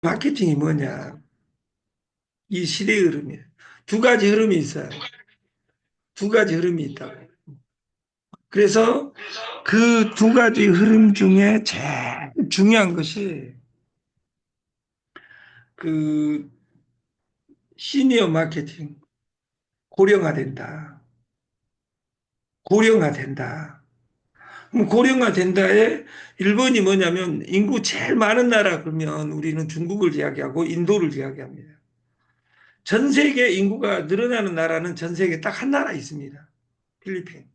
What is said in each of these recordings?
마케팅이 뭐냐? 이 시대의 흐름이에요. 두 가지 흐름이 있어요. 두 가지 흐름이 있다고. 그래서 그 두 가지 흐름 중에 제일 중요한 것이 그 시니어 마케팅 고령화된다. 고령화된다. 그럼 고령화 된다에 1번이 뭐냐면 인구 제일 많은 나라 그러면 우리는 중국을 이야기하고 인도를 이야기합니다. 전 세계 인구가 늘어나는 나라는 전 세계 딱 한 나라 있습니다. 필리핀.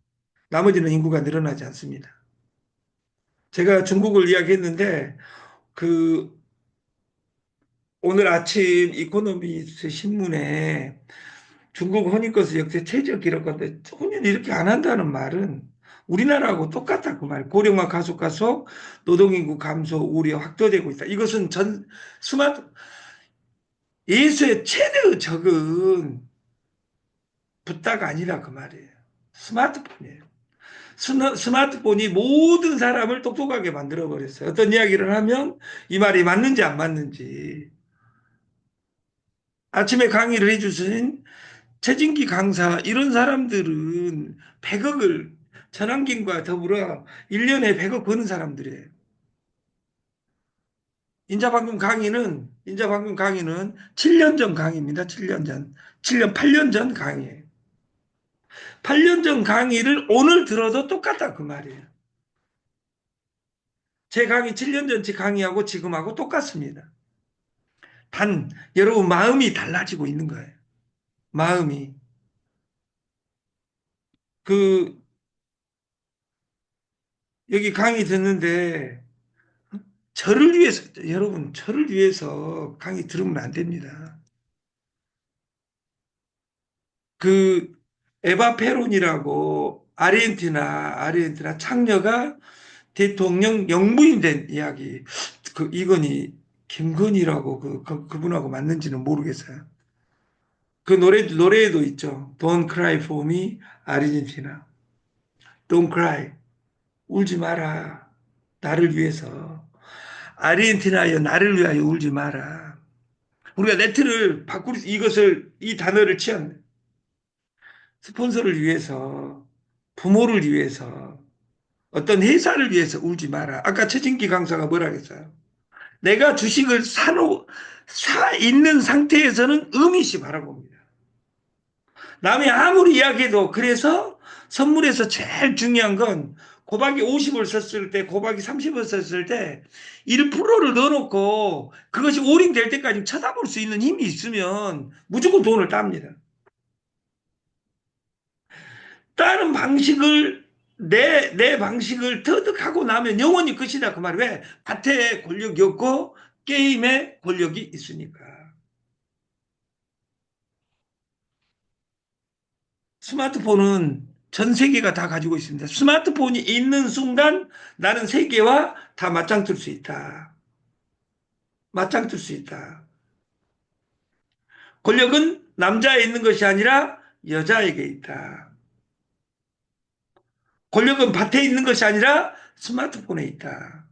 나머지는 인구가 늘어나지 않습니다. 제가 중국을 이야기했는데 그 오늘 아침 이코노미스 신문에 중국 혼인거수 역대 최저 기록한데 혼인 이렇게 안 한다는 말은 우리나라하고 똑같다 그 말. 고령화 가속 가속, 노동인구 감소 우려 확대되고 있다. 이것은 전 스마트 예수의 최대 적은 붓다가 아니라 그 말이에요. 스마트폰이에요. 스마트폰이 모든 사람을 똑똑하게 만들어 버렸어요. 어떤 이야기를 하면 이 말이 맞는지 안 맞는지. 아침에 강의를 해주신 최진기 강사 이런 사람들은 100억을 전환김과 더불어 1년에 100억 버는 사람들이에요. 인자방금 강의는 인자방금 강의는 7년 전 강의입니다. 7년 전. 7년 8년 전 강의예요. 8년 전 강의를 오늘 들어도 똑같다 그 말이에요. 제 강의 7년 전치 강의하고 지금하고 똑같습니다. 단 여러분 마음이 달라지고 있는 거예요. 마음이 그 여기 강의 듣는데 저를 위해서 여러분 저를 위해서 강의 들으면 안 됩니다. 그 에바 페론이라고 아르헨티나 아르헨티나 창녀가 대통령 영부인 된 이야기 그 이건희 김건희라고 그, 그 그분하고 맞는지는 모르겠어요. 그 노래 노래에도 있죠. Don't cry for me, 아르헨티나. Don't cry. 울지 마라. 나를 위해서. 아르헨티나여 나를 위하여 울지 마라. 우리가 네트를 바꿀 이것을 이 단어를 취한 스폰서를 위해서 부모를 위해서 어떤 회사를 위해서 울지 마라. 아까 최진기 강사가 뭐라 했어요? 내가 주식을 사놓, 사 있는 상태에서는 의미시 바라봅니다. 남이 아무리 이야기해도 그래서 선물에서 제일 중요한 건 고박이 50을 썼을 때, 고박이 30을 썼을 때 1%를 넣어놓고 그것이 오링 될 때까지 쳐다볼 수 있는 힘이 있으면 무조건 돈을 땁니다. 다른 방식을 내, 내 방식을 터득하고 나면 영원히 끝이다. 그 말. 왜? 밭에 권력이 없고 게임에 권력이 있으니까. 스마트폰은 전 세계가 다 가지고 있습니다. 스마트폰이 있는 순간 나는 세계와 다 맞짱 뜰 수 있다. 맞짱 뜰 수 있다. 권력은 남자에 있는 것이 아니라 여자에게 있다. 권력은 밭에 있는 것이 아니라 스마트폰에 있다.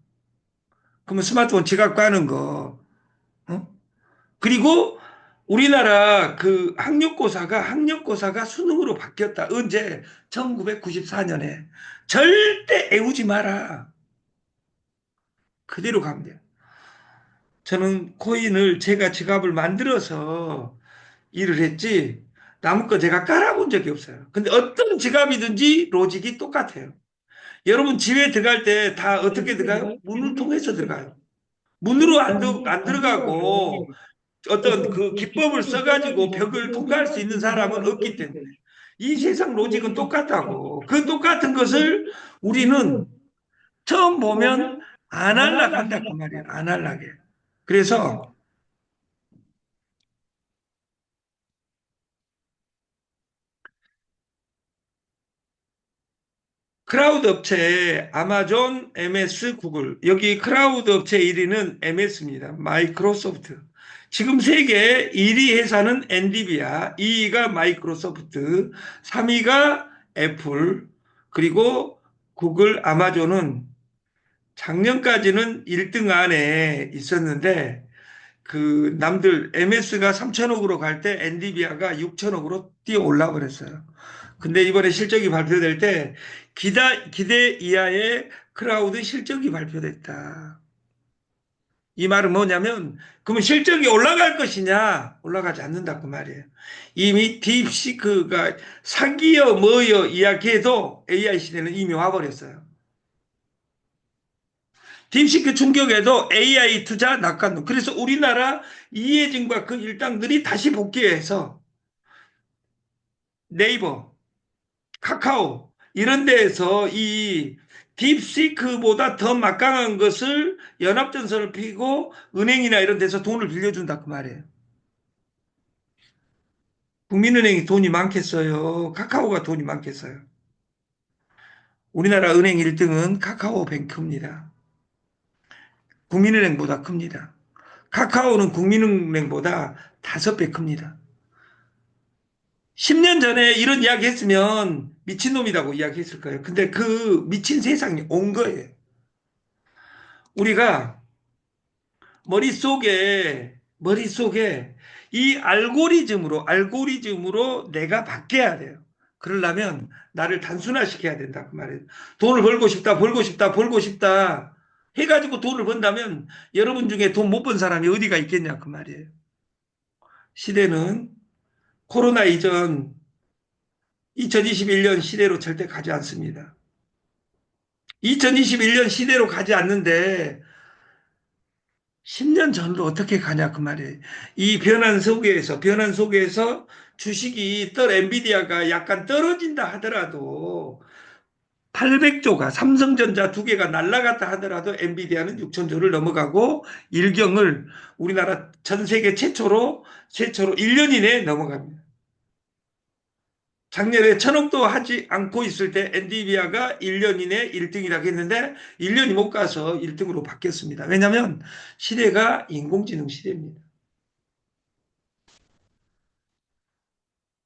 그러면 스마트폰 지갑 까는 거. 어? 그리고 우리나라 그 학력고사가 학력고사가 수능으로 바뀌었다. 언제? 1994년에. 절대 애우지 마라. 그대로 가면 돼요. 저는 코인을 제가 지갑을 만들어서 일을 했지 남은 거 제가 깔아본 적이 없어요. 근데 어떤 지갑이든지 로직이 똑같아요. 여러분 집에 들어갈 때 다 어떻게 들어가요? 문을 통해서 들어가요. 문으로 안, 들, 안 들어가고 어떤 그 기법을 써가지고 벽을 통과할 수 있는 사람은 없기 때문에 이 세상 로직은 똑같다고 그 똑같은 것을 우리는 처음 보면 안 할라 한다 그 말이에요. 안 할라게. 그래서 크라우드 업체 아마존, MS, 구글 여기 크라우드 업체 1위는 MS입니다. 마이크로소프트 지금 세계 1위 회사는 엔디비아 2위가 마이크로소프트 3위가 애플 그리고 구글 아마존은 작년까지는 1등 안에 있었는데 그 남들 MS가 3천억으로 갈 때 엔디비아가 6천억으로 뛰어 올라 버렸어요. 근데 이번에 실적이 발표될 때 기다, 기대 이하의 크라우드 실적이 발표됐다. 이 말은 뭐냐면 그러면 실적이 올라갈 것이냐 올라가지 않는다 그 말이에요. 이미 딥시크가 사기여 뭐여 이야기해도 AI 시대는 이미 와버렸어요. 딥시크 충격에도 AI 투자 낙관론. 그래서 우리나라 이해진과 그 일당들이 다시 복귀해서 네이버, 카카오 이런 데에서 이 딥시크보다 더 막강한 것을 연합전선을 피고 은행이나 이런 데서 돈을 빌려준다 그 말이에요. 국민은행이 돈이 많겠어요. 카카오가 돈이 많겠어요. 우리나라 은행 1등은 카카오뱅크입니다. 국민은행보다 큽니다. 카카오는 국민은행보다 다섯 배 큽니다. 10년 전에 이런 이야기 했으면 미친놈이라고 이야기했을 거예요. 근데 그 미친 세상이 온 거예요. 우리가 머릿속에, 머릿속에 이 알고리즘으로, 알고리즘으로 내가 바뀌어야 돼요. 그러려면 나를 단순화시켜야 된다. 그 말이에요. 돈을 벌고 싶다, 벌고 싶다, 벌고 싶다. 해가지고 돈을 번다면 여러분 중에 돈 못 번 사람이 어디가 있겠냐. 그 말이에요. 시대는 코로나 이전 2021년 시대로 절대 가지 않습니다. 2021년 시대로 가지 않는데 10년 전으로 어떻게 가냐 그 말이에요. 이 변한 속에서 변한 속에서 주식이 떨 엔비디아가 약간 떨어진다 하더라도 800조가 삼성전자 두 개가 날라갔다 하더라도 엔비디아는 6천조를 넘어가고 일경을 우리나라 전 세계 최초로 최초로 1년 이내에 넘어갑니다. 작년에 천억도 하지 않고 있을 때 엔디비아가 1년 이내 1등이라고 했는데 1년이 못 가서 1등으로 바뀌었습니다. 왜냐하면 시대가 인공지능 시대입니다.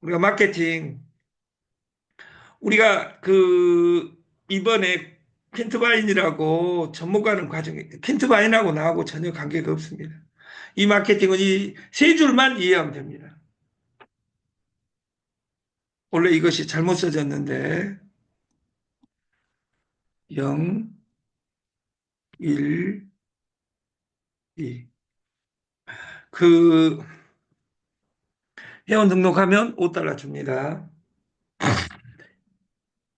우리가 마케팅 우리가 그 이번에 켄트바인이라고 접목하는 과정에 켄트바인하고 나하고 전혀 관계가 없습니다. 이 마케팅은 이 세 줄만 이해하면 됩니다. 원래 이것이 잘못 써졌는데 0, 1, 2. 그 회원 등록하면 5달러 줍니다.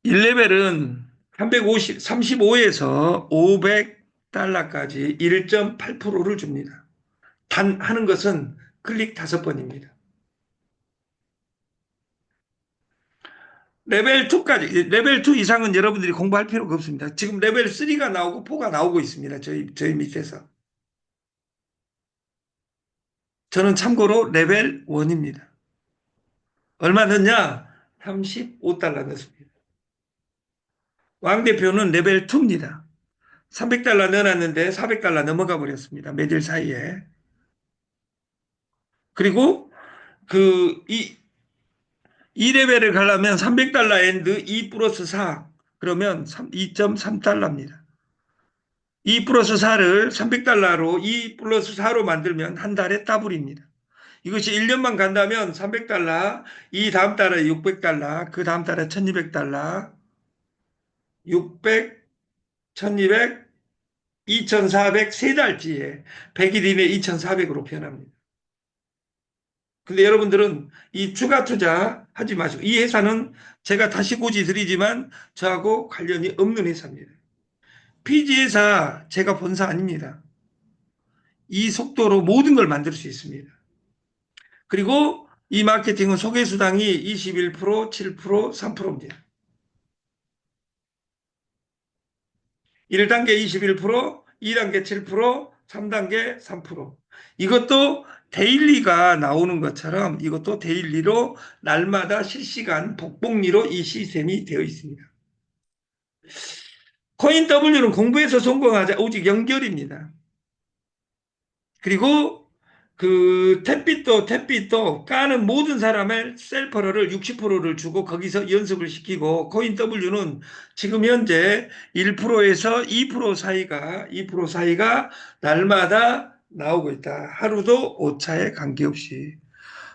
1레벨은 350, 35에서 500달러까지 1.8%를 줍니다. 단 하는 것은 클릭 다섯 번입니다. 레벨 2까지, 레벨 2 이상은 여러분들이 공부할 필요가 없습니다. 지금 레벨 3가 나오고 4가 나오고 있습니다. 저희, 저희 밑에서. 저는 참고로 레벨 1입니다. 얼마 넣냐? 35달러 넣습니다. 왕 대표는 레벨 2입니다. 300달러 넣어놨는데 400달러 넘어가 버렸습니다. 매일 사이에. 그리고 그, 이, 이 레벨을 가려면 300달러 엔드 2 플러스 4. 그러면 2.3달러입니다. 2 플러스 4를 300달러로 2 플러스 4로 만들면 한 달에 더블입니다. 이것이 1년만 간다면 300달러, 이 다음 달에 600달러, 그 다음 달에 1200달러, 600, 1200, 2400, 세 달지에 100일 이내 2400으로 변합니다. 근데 여러분들은 이 추가 투자 하지 마시고 이 회사는 제가 다시 고지 드리지만 저하고 관련이 없는 회사입니다. PG 회사 제가 본사 아닙니다. 이 속도로 모든 걸 만들 수 있습니다. 그리고 이 마케팅은 소개수당이 21%, 7%, 3%입니다. 1단계 21%, 2단계 7%, 3단계 3%. 이것도 데일리가 나오는 것처럼 이것도 데일리로 날마다 실시간 복복리로 이 시스템이 되어 있습니다. 코인 W는 공부해서 성공하자 오직 연결입니다. 그리고 그 탭빛도 탭빛도 까는 모든 사람의 셀퍼러를 60%를 주고 거기서 연습을 시키고 코인 W는 지금 현재 1%에서 2% 사이가 2% 사이가 날마다 나오고 있다. 하루도 오차에 관계없이.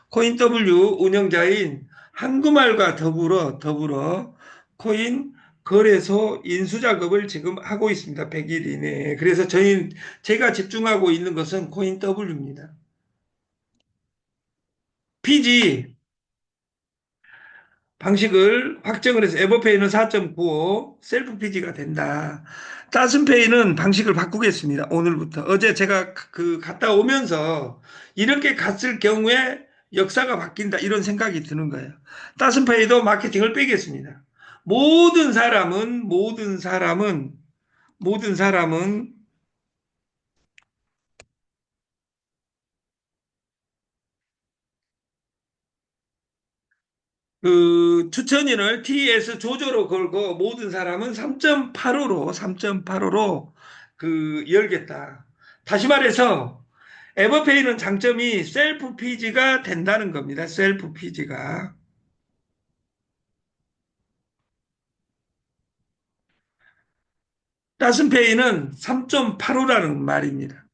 코인 W 운영자인 한금알과 더불어 더불어 코인 거래소 인수 작업을 지금 하고 있습니다. 100일 이내에. 그래서 저희 제가 집중하고 있는 것은 코인 W입니다. PG 방식을 확정을 해서 에버페이는 4.95 셀프 PG가 된다. 따순페이는 방식을 바꾸겠습니다. 오늘부터. 어제 제가 그 갔다 오면서 이렇게 갔을 경우에 역사가 바뀐다 이런 생각이 드는 거예요. 따순페이도 마케팅을 빼겠습니다. 모든 사람은 모든 사람은 모든 사람은 그 추천인을 TS 조조로 걸고 모든 사람은 3.85로 3.85로 그 열겠다. 다시 말해서 에버페이는 장점이 셀프 피지가 된다는 겁니다. 셀프 피지가. 따순페이는 3.85라는 말입니다.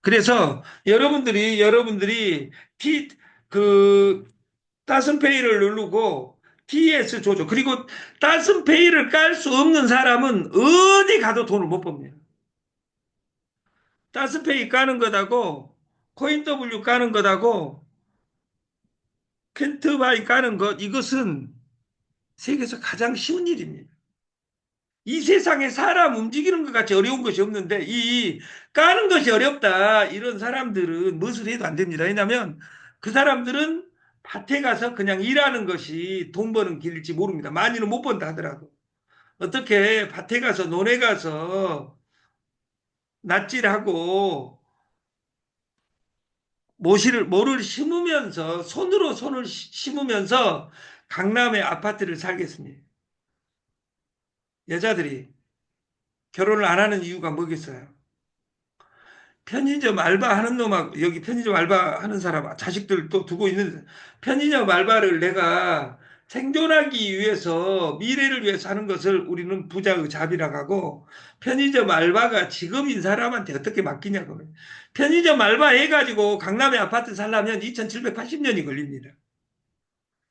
그래서 여러분들이 여러분들이 T 그 따순페이를 누르고 TS 조조 그리고 따순페이를 깔 수 없는 사람은 어디 가도 돈을 못 법니다. 따순페이 까는 것하고 코인 W 까는 것하고 켄트바이 까는 것 이것은 세계에서 가장 쉬운 일입니다. 이 세상에 사람 움직이는 것 같이 어려운 것이 없는데 이 까는 것이 어렵다 이런 사람들은 무엇을 해도 안 됩니다. 왜냐하면 그 사람들은 밭에 가서 그냥 일하는 것이 돈 버는 길일지 모릅니다. 많이는 못 번다 하더라도 어떻게 밭에 가서 논에 가서 낫질하고 모시를 모를 심으면서 손으로 손을 심으면서 강남의 아파트를 살겠습니다. 여자들이 결혼을 안 하는 이유가 뭐겠어요? 편의점 알바하는 놈하고 여기 편의점 알바하는 사람 자식들 또 두고 있는 편의점 알바를 내가 생존하기 위해서 미래를 위해서 하는 것을 우리는 부자의 자비라고 하고 편의점 알바가 직업인 사람한테 어떻게 맡기냐고 편의점 알바 해가지고 강남의 아파트 살려면 2780년이 걸립니다.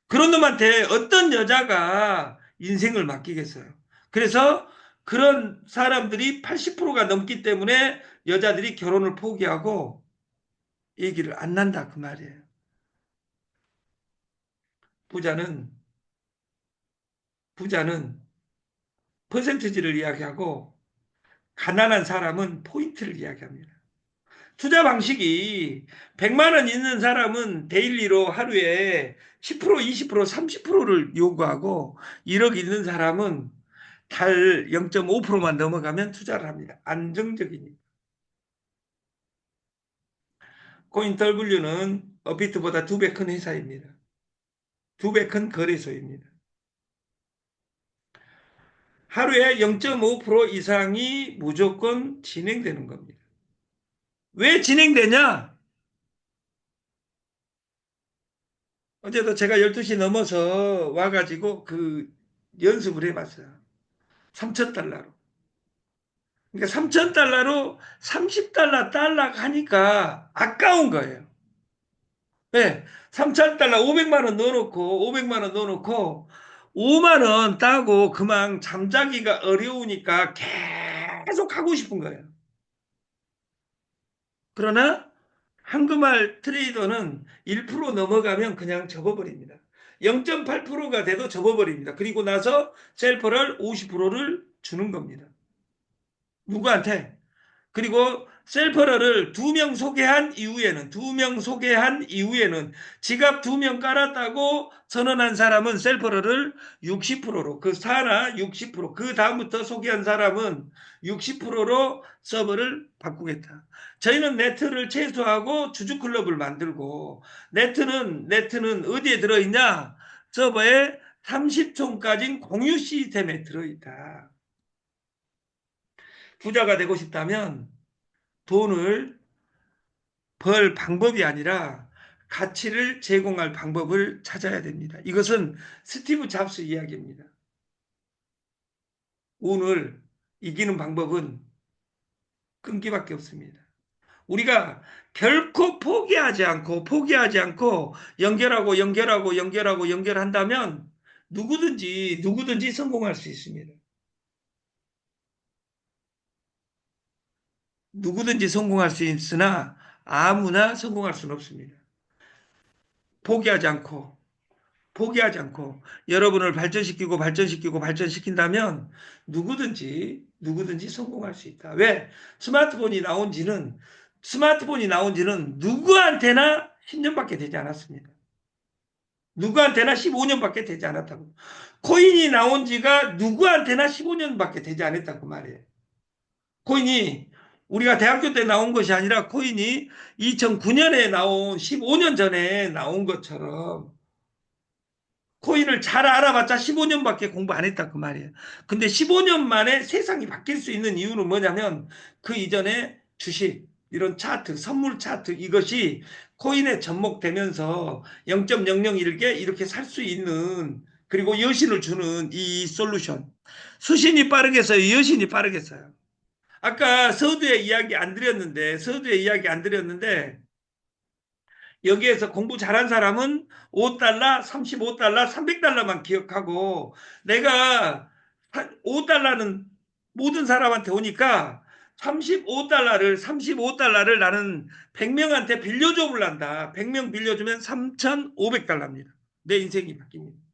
그런 놈한테 어떤 여자가 인생을 맡기겠어요. 그래서 그런 사람들이 80%가 넘기 때문에 여자들이 결혼을 포기하고 얘기를 안 난다 그 말이에요. 부자는 부자는 퍼센트지를 이야기하고 가난한 사람은 포인트를 이야기합니다. 투자 방식이 100만 원 있는 사람은 데일리로 하루에 10% 20% 30%를 요구하고 1억 있는 사람은 달 0.5%만 넘어가면 투자를 합니다. 안정적이니까. 코인 W는 어비트보다 두 배 큰 회사입니다. 두 배 큰 거래소입니다. 하루에 0.5% 이상이 무조건 진행되는 겁니다. 왜 진행되냐? 어제도 제가 12시 넘어서 와가지고 그 연습을 해봤어요. 3천 달러로. 그러니까 3천 달러로 30달러 달러 하니까 아까운 거예요. 네, 3천 달러 500만 원 넣어놓고 500만 원 넣어놓고 5만 원 따고 그만 잠자기가 어려우니까 계속 하고 싶은 거예요. 그러나 한금알 트레이더는 1% 넘어가면 그냥 접어버립니다. 0.8%가 돼도 접어버립니다. 그리고 나서 셀퍼를 50%를 주는 겁니다. 누구한테? 그리고 셀퍼러를 두 명 소개한 이후에는 두 명 소개한 이후에는 지갑 두 명 깔았다고 선언한 사람은 셀퍼러를 60%로 그 사나 60%그 다음부터 소개한 사람은 60%로 서버를 바꾸겠다. 저희는 네트를 최소화하고 주주 클럽을 만들고 네트는 네트는 어디에 들어 있냐? 서버에 30촌까지 공유 시스템에 들어 있다. 부자가 되고 싶다면 돈을 벌 방법이 아니라 가치를 제공할 방법을 찾아야 됩니다. 이것은 스티브 잡스 이야기입니다. 운을 이기는 방법은 끊기밖에 없습니다. 우리가 결코 포기하지 않고 포기하지 않고 연결하고 연결하고 연결하고 연결한다면 누구든지 누구든지 성공할 수 있습니다. 누구든지 성공할 수 있으나 아무나 성공할 수는 없습니다. 포기하지 않고 포기하지 않고 여러분을 발전시키고 발전시키고 발전시킨다면 누구든지 누구든지 성공할 수 있다. 왜? 스마트폰이 나온 지는 스마트폰이 나온 지는 누구한테나 10년밖에 되지 않았습니다. 누구한테나 15년밖에 되지 않았다고. 코인이 나온 지가 누구한테나 15년밖에 되지 않았다고 말이에요. 코인이 우리가 대학교 때 나온 것이 아니라 코인이 2009년에 나온 15년 전에 나온 것처럼 코인을 잘 알아봤자 15년밖에 공부 안 했다 그 말이에요. 근데 15년 만에 세상이 바뀔 수 있는 이유는 뭐냐면 그 이전에 주식 이런 차트, 선물 차트 이것이 코인에 접목되면서 0.001개 이렇게 살 수 있는 그리고 여신을 주는 이 솔루션. 수신이 빠르겠어요? 여신이 빠르겠어요? 아까 서두에 이야기 안 드렸는데 서두에 이야기 안 드렸는데 여기에서 공부 잘한 사람은 5달러, 35달러, 300달러만 기억하고 내가 5달러는 모든 사람한테 오니까 35달러를 35달러를 나는 100명한테 빌려줘 볼란다. 100명 빌려주면 3,500달러입니다. 내 인생이 바뀝니다.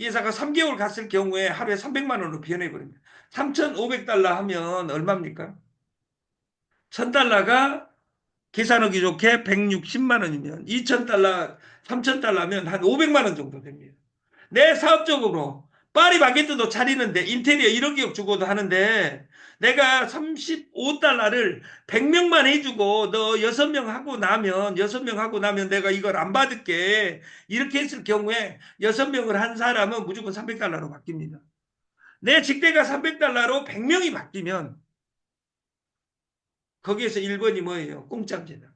이 회사가 3개월 갔을 경우에 하루에 300만 원으로 변해버립니다. 3,500달러 하면 얼마입니까? 1,000달러가 계산하기 좋게 160만 원이면 2,000달러, 3,000달러면 한 500만 원 정도 됩니다. 내 사업적으로 파리 바게뜨도 차리는데 인테리어 1억 기업 주고도 하는데 내가 35달러를 100명만 해주고 너 6명 하고 나면 6명 하고 나면 내가 이걸 안 받을게 이렇게 했을 경우에 6명을 한 사람은 무조건 300달러로 바뀝니다. 내 직대가 300달러로 100명이 바뀌면 거기에서 1번이 뭐예요? 공짜입니다.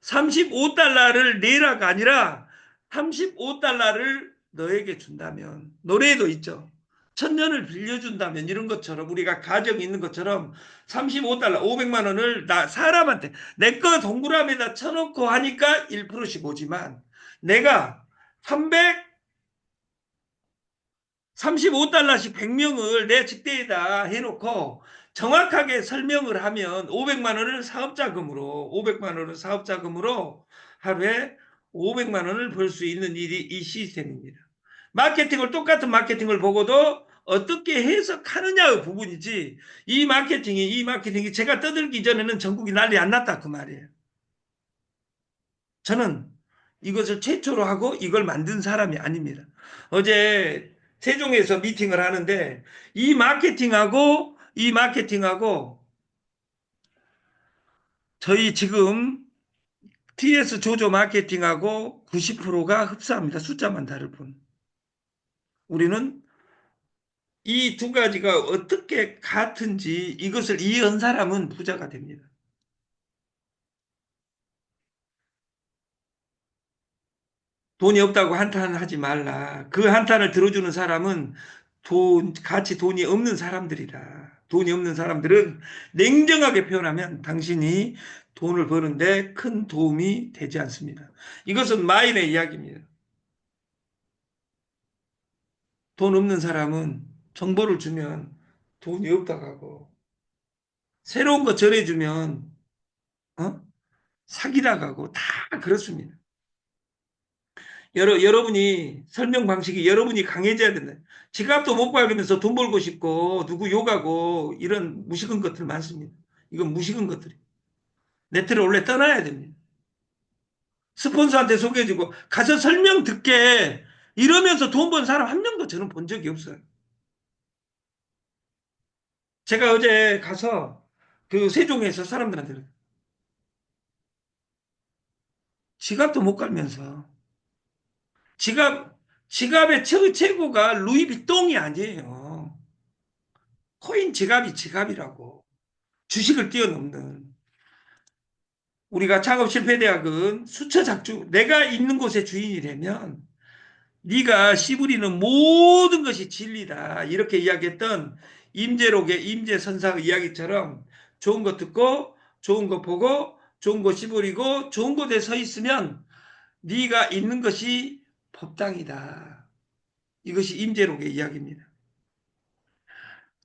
35달러를 내라가 아니라 35달러를 너에게 준다면 노래에도 있죠. 천년을 빌려준다면 이런 것처럼 우리가 가정이 있는 것처럼 35달러 500만 원을 나 사람한테 내 거 동그라미에다 쳐놓고 하니까 1%씩 오지만 내가 300 35달러씩 100명을 내 직대에다 해놓고 정확하게 설명을 하면 500만 원을 사업자금으로 500만 원을 사업자금으로 하루에 500만 원을 벌 수 있는 일이 이 시스템입니다. 마케팅을 똑같은 마케팅을 보고도 어떻게 해석하느냐의 부분이지 이 마케팅이 이 마케팅이 제가 떠들기 전에는 전국이 난리 안 났다 그 말이에요. 저는 이것을 최초로 하고 이걸 만든 사람이 아닙니다. 어제 세종에서 미팅을 하는데 이 마케팅하고 이 마케팅하고 저희 지금 TS 조조 마케팅하고 90%가 흡사합니다. 숫자만 다를 뿐. 우리는 이 두 가지가 어떻게 같은지 이것을 이해한 사람은 부자가 됩니다. 돈이 없다고 한탄하지 말라. 그 한탄을 들어주는 사람은 돈, 같이 돈이 없는 사람들이다. 돈이 없는 사람들은 냉정하게 표현하면 당신이 돈을 버는데 큰 도움이 되지 않습니다. 이것은 마인의 이야기입니다. 돈 없는 사람은 정보를 주면 돈이 없다고 하고 새로운 거 전해주면 어? 사기다 가고 다 그렇습니다. 여러, 여러분이 설명 방식이 여러분이 강해져야 된다. 지갑도 못 밝으면서 돈 벌고 싶고 누구 욕하고 이런 무식한 것들 많습니다. 이건 무식한 것들이. 네트를 원래 떠나야 됩니다. 스폰서한테 소개해주고 가서 설명 듣게 이러면서 돈 번 사람 한 명도 저는 본 적이 없어요. 제가 어제 가서 그 세종에서 사람들한테 지갑도 못 갈면서 지갑, 지갑의 최, 최고가 루이비통이 아니에요. 코인 지갑이 지갑이라고. 주식을 뛰어넘는. 우리가 창업 실패 대학은 수처 작주, 내가 있는 곳의 주인이 되면 네가 씨부리는 모든 것이 진리다. 이렇게 이야기했던 임재록의 임재선사의 이야기처럼 좋은 거 듣고 좋은 거 보고 좋은 거 씹으리고 좋은 곳에 서 있으면 네가 있는 것이 법당이다. 이것이 임재록의 이야기입니다.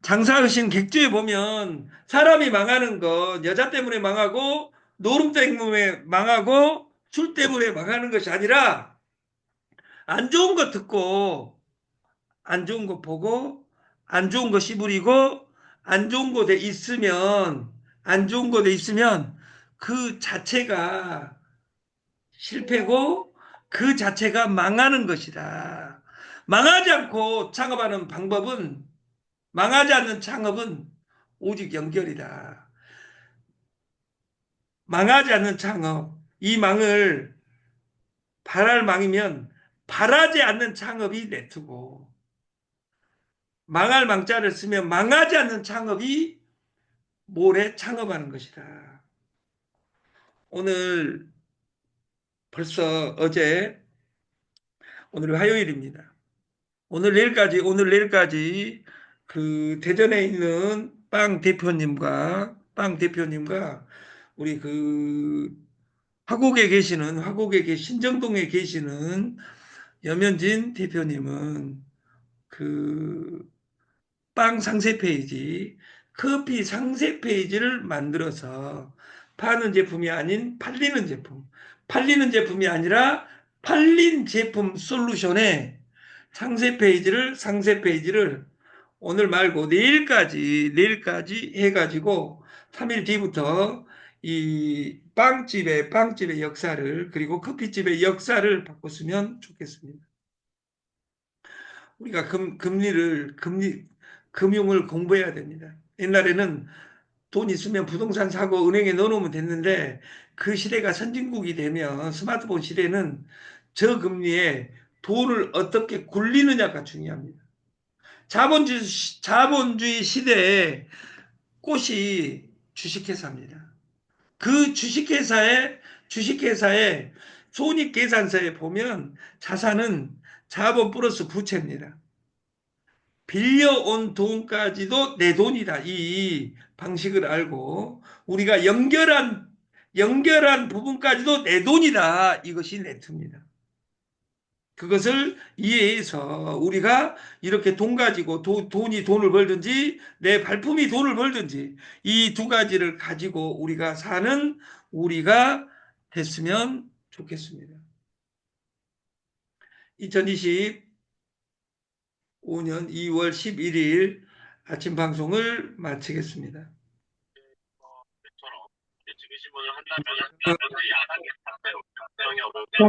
장사의신 객주에 보면 사람이 망하는 건 여자 때문에 망하고 노름 때문에 망하고 술 때문에 망하는 것이 아니라 안 좋은 거 듣고 안 좋은 거 보고 안 좋은 거 씹으리고 안 좋은 곳에 있으면 안 좋은 곳에 있으면 그 자체가 실패고 그 자체가 망하는 것이다. 망하지 않고 창업하는 방법은 망하지 않는 창업은 오직 연결이다. 망하지 않는 창업, 이 망을 바랄 망이면 바라지 않는 창업이 네트고 망할 망자를 쓰면 망하지 않는 창업이 모래 창업하는 것이다. 오늘 벌써 어제 오늘 화요일입니다. 오늘 내일까지 오늘 내일까지 그 대전에 있는 빵 대표님과 빵 대표님과 우리 그 화곡에 계시는 화곡에 계 신정동에 계시는 여면진 대표님은 그 빵 상세 페이지 커피 상세 페이지를 만들어서 파는 제품이 아닌 팔리는 제품 팔리는 제품이 아니라 팔린 제품 솔루션에 상세 페이지를 상세 페이지를 오늘 말고 내일까지 내일까지 해가지고 3일 뒤부터 이 빵집의 빵집의 역사를 그리고 커피집의 역사를 바꿨으면 좋겠습니다. 우리가 금, 금리를 금리 금융을 공부해야 됩니다. 옛날에는 돈 있으면 부동산 사고 은행에 넣어놓으면 됐는데 그 시대가 선진국이 되면 스마트폰 시대는 저금리에 돈을 어떻게 굴리느냐가 중요합니다. 자본주의, 자본주의 시대에 꽃이 주식회사입니다. 그 주식회사에, 주식회사에 손익계산서에 보면 자산은 자본 플러스 부채입니다. 빌려온 돈까지도 내 돈이다. 이 방식을 알고 우리가 연결한 연결한 부분까지도 내 돈이다. 이것이 네트입니다. 그것을 이해해서 우리가 이렇게 돈 가지고 도, 돈이 돈을 벌든지 내 발품이 돈을 벌든지 이 두 가지를 가지고 우리가 사는 우리가 됐으면 좋겠습니다. 2025년 2월 11일 아침 방송을 마치겠습니다.